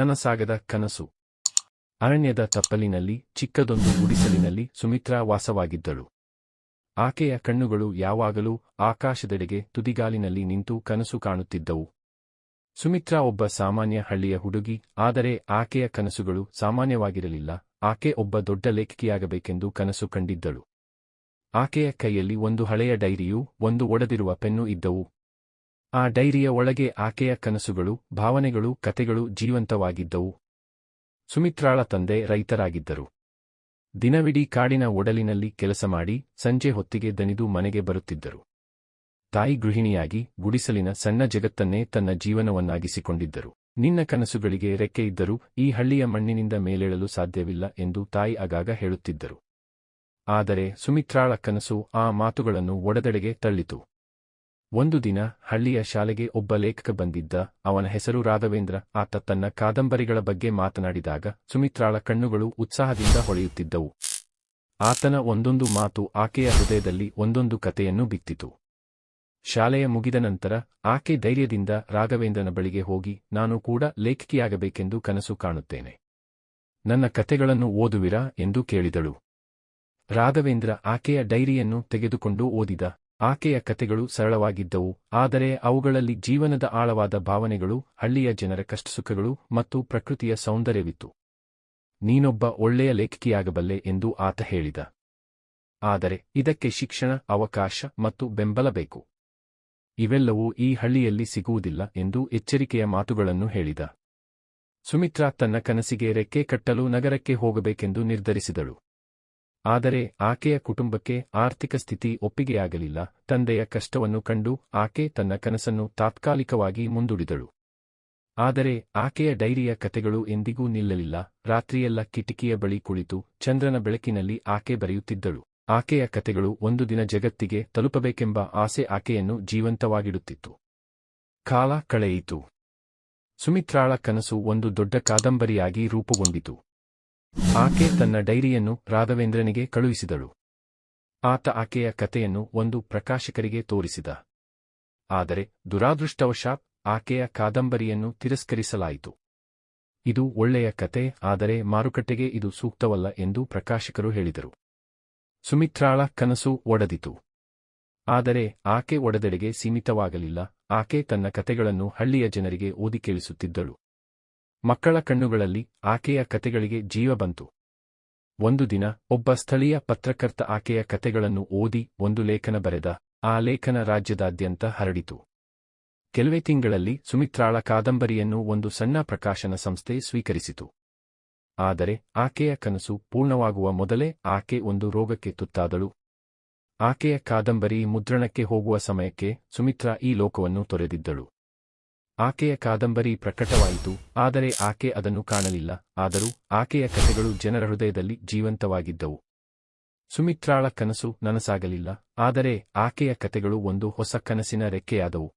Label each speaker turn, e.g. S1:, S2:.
S1: ನನಸಾಗದ ಕನಸು. ಅರಣ್ಯದ ತಪ್ಪಲಿನಲ್ಲಿ, ಚಿಕ್ಕದೊಂದು ಗುಡಿಸಲಿನಲ್ಲಿ ಸುಮಿತ್ರಾ ವಾಸವಾಗಿದ್ದಳು. ಆಕೆಯ ಕಣ್ಣುಗಳು ಯಾವಾಗಲೂ ಆಕಾಶದೆಡೆಗೆ ತುದಿಗಾಲಿನಲ್ಲಿ ನಿಂತು ಕನಸು ಕಾಣುತ್ತಿದ್ದವು. ಸುಮಿತ್ರಾ ಒಬ್ಬ ಸಾಮಾನ್ಯ ಹಳ್ಳಿಯ ಹುಡುಗಿ, ಆದರೆ ಆಕೆಯ ಕನಸುಗಳು ಸಾಮಾನ್ಯವಾಗಿರಲಿಲ್ಲ, ಆಕೆ ಒಬ್ಬ ದೊಡ್ಡ ಲೇಖಕಿಯಾಗಬೇಕೆಂದು ಕನಸು ಕಂಡಿದ್ದಳು. ಆಕೆಯ ಕೈಯಲ್ಲಿ ಒಂದು ಹಳೆಯ ಡೈರಿಯೂ, ಒಂದು ಒಡೆದಿರುವ ಪೆನ್ನು ಇದ್ದವು. ಆ ಡೈರಿಯ ಒಳಗೆ ಆಕೆಯ ಕನಸುಗಳು, ಭಾವನೆಗಳು ಕತೆಗಳು ಜೀವಂತವಾಗಿದ್ದವು. ಸುಮಿತ್ರಾಳ ತಂದೆ ರೈತರಾಗಿದ್ದರು. ದಿನವಿಡೀ ಕಾಡಿನ ಒಡಲಿನಲ್ಲಿ ಕೆಲಸ ಮಾಡಿ ಸಂಜೆ ಹೊತ್ತಿಗೆ ದನಿದು ಮನೆಗೆ ಬರುತ್ತಿದ್ದರು. ತಾಯಿ ಗೃಹಿಣಿಯಾಗಿ ಗುಡಿಸಲಿನ ಸಣ್ಣ ಜಗತ್ತನ್ನೇ ತನ್ನ ಜೀವನವನ್ನಾಗಿಸಿಕೊಂಡಿದ್ದರು. ನಿನ್ನ ಕನಸುಗಳಿಗೆ ರೆಕ್ಕೆಯಿದ್ದರೂ ಈ ಹಳ್ಳಿಯ ಮಣ್ಣಿನಿಂದ ಮೇಲೇಳಲು ಸಾಧ್ಯವಿಲ್ಲ ಎಂದು ತಾಯಿ ಆಗಾಗ ಹೇಳುತ್ತಿದ್ದರು. ಆದರೆ ಸುಮಿತ್ರಾಳ ಕನಸು ಆ ಮಾತುಗಳನ್ನು ಒಡೆದೆಡೆಗೆ ತಳ್ಳಿತು. ಒಂದು ದಿನ ಹಳ್ಳಿಯ ಶಾಲೆಗೆ ಒಬ್ಬ ಲೇಖಕ ಬಂದಿದ್ದ. ಅವನ ಹೆಸರು ರಾಘವೇಂದ್ರ. ಆತ ತನ್ನ ಕಾದಂಬರಿಗಳ ಬಗ್ಗೆ ಮಾತನಾಡಿದಾಗ ಸುಮಿತ್ರಾಳ ಕಣ್ಣುಗಳು ಉತ್ಸಾಹದಿಂದ ಹೊಳೆಯುತ್ತಿದ್ದವು. ಆತನ ಒಂದೊಂದು ಮಾತು ಆಕೆಯ ಹೃದಯದಲ್ಲಿ ಒಂದೊಂದು ಕಥೆಯನ್ನು ಬಿತ್ತಿತು. ಶಾಲೆಯ ಮುಗಿದ ನಂತರ ಆಕೆ ಧೈರ್ಯದಿಂದ ರಾಘವೇಂದ್ರನ ಬಳಿಗೆ ಹೋಗಿ, ನಾನು ಕೂಡ ಲೇಖಕಿಯಾಗಬೇಕೆಂದು ಕನಸು ಕಾಣುತ್ತೇನೆ. ನನ್ನ ಕಥೆಗಳನ್ನು ಓದುವಿರಾ? ಎಂದು ಕೇಳಿದಳು. ರಾಘವೇಂದ್ರ ಆಕೆಯ ಡೈರಿಯನ್ನು ತೆಗೆದುಕೊಂಡು ಓದಿದ. ಆಕೆಯ ಕತೆಗಳು ಸರಳವಾಗಿದ್ದವು, ಆದರೆ ಅವುಗಳಲ್ಲಿ ಜೀವನದ ಆಳವಾದ ಭಾವನೆಗಳು, ಹಳ್ಳಿಯ ಜನರ ಕಷ್ಟಸುಖಗಳು ಮತ್ತು ಪ್ರಕೃತಿಯ ಸೌಂದರ್ಯವಿತ್ತು. ನೀನೊಬ್ಬ ಒಳ್ಳೆಯ ಲೇಖಕಿಯಾಗಬಲ್ಲೆ ಎಂದು ಆತ ಹೇಳಿದ. ಆದರೆ ಇದಕ್ಕೆ ಶಿಕ್ಷಣ, ಅವಕಾಶ ಮತ್ತು ಬೆಂಬಲ ಬೇಕು. ಇವೆಲ್ಲವೂ ಈ ಹಳ್ಳಿಯಲ್ಲಿ ಸಿಗುವುದಿಲ್ಲ ಎಂದು ಎಚ್ಚರಿಕೆಯ ಮಾತುಗಳನ್ನು ಹೇಳಿದ. ಸುಮಿತ್ರಾ ತನ್ನ ಕನಸಿಗೆ ರೆಕ್ಕೆ ಕಟ್ಟಲು ನಗರಕ್ಕೆ ಹೋಗಬೇಕೆಂದು ನಿರ್ಧರಿಸಿದಳು. ಆದರೆ ಆಕೆಯ ಕುಟುಂಬಕ್ಕೆ ಆರ್ಥಿಕ ಸ್ಥಿತಿ ಒಪ್ಪಿಗೆಯಾಗಲಿಲ್ಲ. ತಂದೆಯ ಕಷ್ಟವನ್ನು ಕಂಡು ಆಕೆ ತನ್ನ ಕನಸನ್ನು ತಾತ್ಕಾಲಿಕವಾಗಿ ಮುಂದೂಡಿದಳು. ಆದರೆ ಆಕೆಯ ಡೈರಿಯ ಕತೆಗಳು ಎಂದಿಗೂ ನಿಲ್ಲಲಿಲ್ಲ. ರಾತ್ರಿಯೆಲ್ಲ ಕಿಟಕಿಯ ಬಳಿ ಕುಳಿತು ಚಂದ್ರನ ಬೆಳಕಿನಲ್ಲಿ ಆಕೆ ಬರೆಯುತ್ತಿದ್ದಳು. ಆಕೆಯ ಕತೆಗಳು ಒಂದು ದಿನ ಜಗತ್ತಿಗೆ ತಲುಪಬೇಕೆಂಬ ಆಸೆ ಆಕೆಯನ್ನು ಜೀವಂತವಾಗಿಡುತ್ತಿತ್ತು. ಕಾಲ ಕಳೆಯಿತು. ಸುಮಿತ್ರಾಳ ಕನಸು ಒಂದು ದೊಡ್ಡ ಕಾದಂಬರಿಯಾಗಿ ರೂಪುಗೊಂಡಿತು. ಆಕೆ ತನ್ನ ಡೈರಿಯನ್ನು ರಾಘವೇಂದ್ರನಿಗೆ ಕಳುಹಿಸಿದಳು. ಆತ ಆಕೆಯ ಕತೆಯನ್ನು ಒಂದು ಪ್ರಕಾಶಕರಿಗೆ ತೋರಿಸಿದ. ಆದರೆ ದುರಾದೃಷ್ಟವಶಾತ್ ಆಕೆಯ ಕಾದಂಬರಿಯನ್ನು ತಿರಸ್ಕರಿಸಲಾಯಿತು. ಇದು ಒಳ್ಳೆಯ ಕತೆ ಆದರೆ ಮಾರುಕಟ್ಟೆಗೆ ಇದು ಸೂಕ್ತವಲ್ಲ ಎಂದು ಪ್ರಕಾಶಕರು ಹೇಳಿದರು. ಸುಮಿತ್ರಾಳ ಕನಸು ಒಡೆದಿತು. ಆದರೆ ಆಕೆ ಒಡೆದೆಡೆಗೆ ಸೀಮಿತವಾಗಲಿಲ್ಲ, ಆಕೆ ತನ್ನ ಕತೆಗಳನ್ನು ಹಳ್ಳಿಯ ಜನರಿಗೆ ಓದಿ ಕೇಳಿಸುತ್ತಿದ್ದಳು. ಮಕ್ಕಳ ಕಣ್ಣುಗಳಲ್ಲಿ ಆಕೆಯ ಕತೆಗಳಿಗೆ ಜೀವ ಬಂತು. ಒಂದು ದಿನ ಒಬ್ಬ ಸ್ಥಳೀಯ ಪತ್ರಕರ್ತ ಆಕೆಯ ಕತೆಗಳನ್ನು ಓದಿ ಒಂದು ಲೇಖನ ಬರೆದ, ಆ ಲೇಖನ ರಾಜ್ಯದಾದ್ಯಂತ ಹರಡಿತು. ಕೆಲವೇ ತಿಂಗಳಲ್ಲಿ ಸುಮಿತ್ರಾಳ ಕಾದಂಬರಿಯನ್ನು ಒಂದು ಸಣ್ಣ ಪ್ರಕಾಶನ ಸಂಸ್ಥೆ ಸ್ವೀಕರಿಸಿತು. ಆದರೆ ಆಕೆಯ ಕನಸು ಪೂರ್ಣವಾಗುವ ಮೊದಲೇ ಆಕೆ ಒಂದು ರೋಗಕ್ಕೆ ತುತ್ತಾದಳು. ಆಕೆಯ ಕಾದಂಬರಿ ಮುದ್ರಣಕ್ಕೆ ಹೋಗುವ ಸಮಯಕ್ಕೆ ಸುಮಿತ್ರಾ ಈ ಲೋಕವನ್ನು ತೊರೆದಿದ್ದಳು. ಆಕೆಯ ಕಾದಂಬರಿ ಪ್ರಕಟವಾಯಿತು, ಆದರೆ ಆಕೆ ಅದನ್ನು ಕಾಣಲಿಲ್ಲ, ಆದರೂ ಆಕೆಯ ಕಥೆಗಳು ಜನರ ಹೃದಯದಲ್ಲಿ ಜೀವಂತವಾಗಿದ್ದವು. ಸುಮಿತ್ರಾಳ ಕನಸು ನನಸಾಗಲಿಲ್ಲ, ಆದರೆ ಆಕೆಯ ಕಥೆಗಳು ಒಂದು ಹೊಸ ಕನಸಿನ ರೆಕ್ಕೆಯಾದವು.